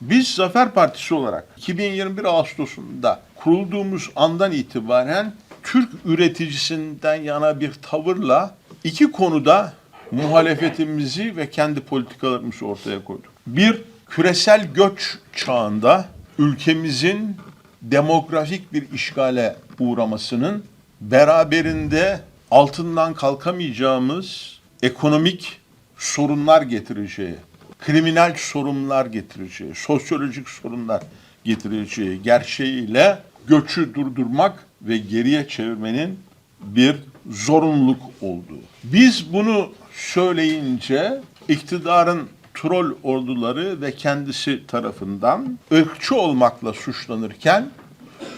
Biz Zafer Partisi olarak 2021 Ağustos'unda kurulduğumuz andan itibaren Türk üreticisinden yana bir tavırla iki konuda muhalefetimizi ve kendi politikalarımızı ortaya koyduk. Bir, küresel göç çağında ülkemizin demografik bir işgale uğramasının beraberinde altından kalkamayacağımız ekonomik sorunlar getireceği, kriminal sorunlar getireceği, sosyolojik sorunlar getireceği gerçeğiyle göçü durdurmak ve geriye çevirmenin bir zorunluluk olduğu. Biz bunu söyleyince iktidarın troll orduları ve kendisi tarafından ırkçı olmakla suçlanırken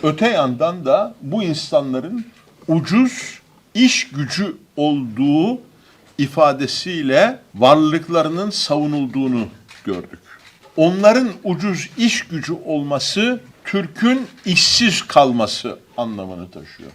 öte yandan da bu insanların ucuz iş gücü olduğu ifadesiyle varlıklarının savunulduğunu gördük. Onların ucuz iş gücü olması Türk'ün işsiz kalması anlamını taşıyor.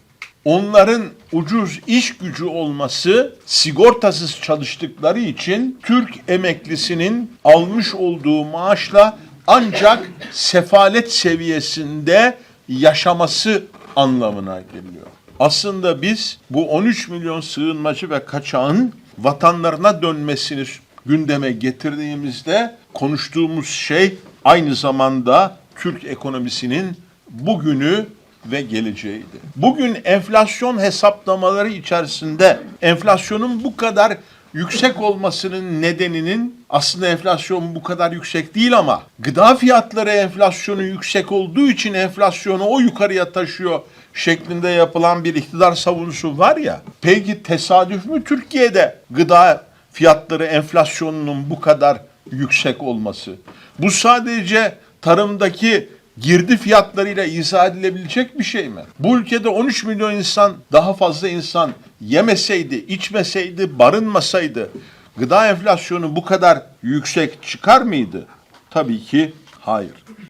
Onların ucuz iş gücü olması sigortasız çalıştıkları için Türk emeklisinin almış olduğu maaşla ancak sefalet seviyesinde yaşaması anlamına geliyor. Aslında biz bu 13 milyon sığınmacı ve kaçağın vatanlarına dönmesini gündeme getirdiğimizde konuştuğumuz şey aynı zamanda Türk ekonomisinin bugünü ve geleceğiydi. Bugün enflasyon hesaplamaları içerisinde enflasyonun bu kadar yüksek olmasının nedeninin aslında enflasyon bu kadar yüksek değil ama gıda fiyatları enflasyonu yüksek olduğu için enflasyonu o yukarıya taşıyor şeklinde yapılan bir iktidar savunusu var ya. Peki tesadüf mü Türkiye'de gıda fiyatları enflasyonunun bu kadar yüksek olması? Bu sadece tarımdaki girdi fiyatlarıyla izah edilebilecek bir şey mi? Bu ülkede 13 milyon insan, daha fazla insan yemeseydi, içmeseydi, barınmasaydı gıda enflasyonu bu kadar yüksek çıkar mıydı? Tabii ki hayır.